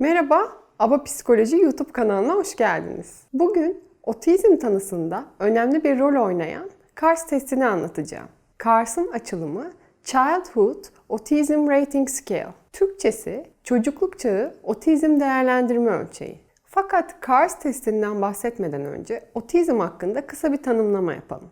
Merhaba, Aba Psikoloji YouTube kanalına hoş geldiniz. Bugün otizm tanısında önemli bir rol oynayan KARS testini anlatacağım. KARS'ın açılımı Childhood Autism Rating Scale. Türkçesi çocukluk çağı otizm değerlendirme ölçeği. Fakat KARS testinden bahsetmeden önce otizm hakkında kısa bir tanımlama yapalım.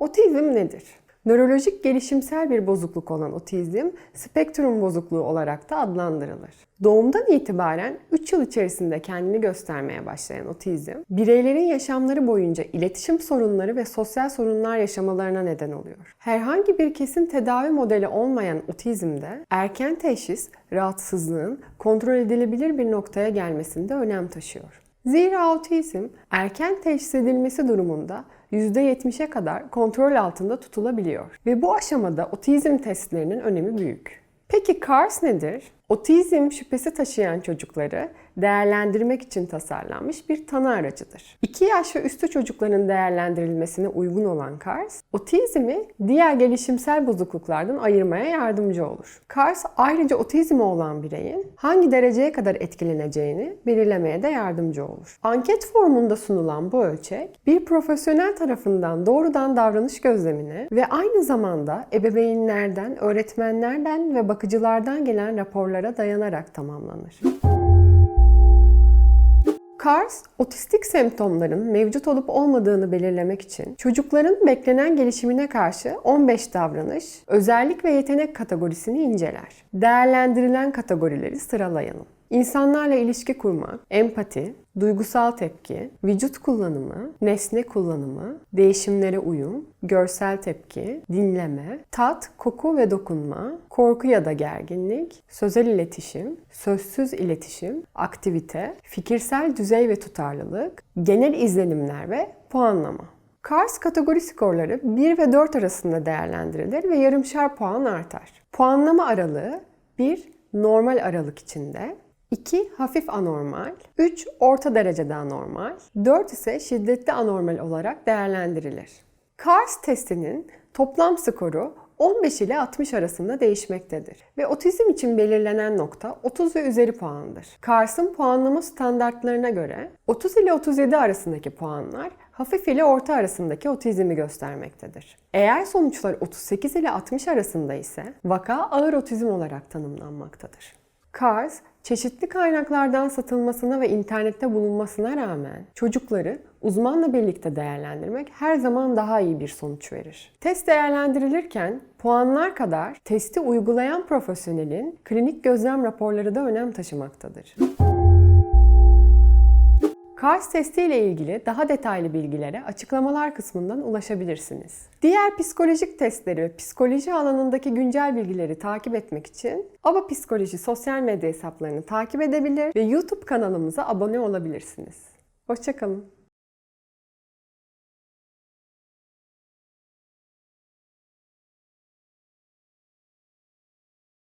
Otizm nedir? Nörolojik gelişimsel bir bozukluk olan otizm, spektrum bozukluğu olarak da adlandırılır. Doğumdan itibaren 3 yıl içerisinde kendini göstermeye başlayan otizm, bireylerin yaşamları boyunca iletişim sorunları ve sosyal sorunlar yaşamalarına neden oluyor. Herhangi bir kesin tedavi modeli olmayan otizmde erken teşhis, rahatsızlığın kontrol edilebilir bir noktaya gelmesinde önem taşıyor. Zira otizm erken teşhis edilmesi durumunda %70'e kadar kontrol altında tutulabiliyor ve bu aşamada otizm testlerinin önemi büyük. Peki KARS nedir? Otizm şüphesi taşıyan çocukları değerlendirmek için tasarlanmış bir tanı aracıdır. 2 yaş ve üstü çocukların değerlendirilmesine uygun olan KARS, otizmi diğer gelişimsel bozukluklardan ayırmaya yardımcı olur. KARS ayrıca otizmi olan bireyin hangi dereceye kadar etkileneceğini belirlemeye de yardımcı olur. Anket formunda sunulan bu ölçek, bir profesyonel tarafından doğrudan davranış gözlemine ve aynı zamanda ebeveynlerden, öğretmenlerden ve bakıcılardan gelen raporlara dayanarak tamamlanır. KARS, otistik semptomların mevcut olup olmadığını belirlemek için çocukların beklenen gelişimine karşı 15 davranış, özellik ve yetenek kategorisini inceler. Değerlendirilen kategorileri sıralayalım. İnsanlarla ilişki kurmak, empati, duygusal tepki, vücut kullanımı, nesne kullanımı, değişimlere uyum, görsel tepki, dinleme, tat, koku ve dokunma, korku ya da gerginlik, sözel iletişim, sözsüz iletişim, aktivite, fikirsel düzey ve tutarlılık, genel izlenimler ve puanlama. KARS kategori skorları 1 ve 4 arasında değerlendirilir ve yarımşar puan artar. Puanlama aralığı 1 normal aralık içinde, 2 hafif anormal, 3 orta derecede anormal, 4 ise şiddetli anormal olarak değerlendirilir. KARS testinin toplam skoru 15 ile 60 arasında değişmektedir ve otizm için belirlenen nokta 30 ve üzeri puandır. KARS'ın puanlama standartlarına göre 30 ile 37 arasındaki puanlar hafif ile orta arasındaki otizmi göstermektedir. Eğer sonuçlar 38 ile 60 arasında ise vaka ağır otizm olarak tanımlanmaktadır. KARS, çeşitli kaynaklardan satılmasına ve internette bulunmasına rağmen çocukları uzmanla birlikte değerlendirmek her zaman daha iyi bir sonuç verir. Test değerlendirilirken puanlar kadar testi uygulayan profesyonelin klinik gözlem raporları da önem taşımaktadır. KARS testi ile ilgili daha detaylı bilgilere açıklamalar kısmından ulaşabilirsiniz. Diğer psikolojik testleri ve psikoloji alanındaki güncel bilgileri takip etmek için ABA Psikoloji sosyal medya hesaplarını takip edebilir ve YouTube kanalımıza abone olabilirsiniz. Hoşçakalın.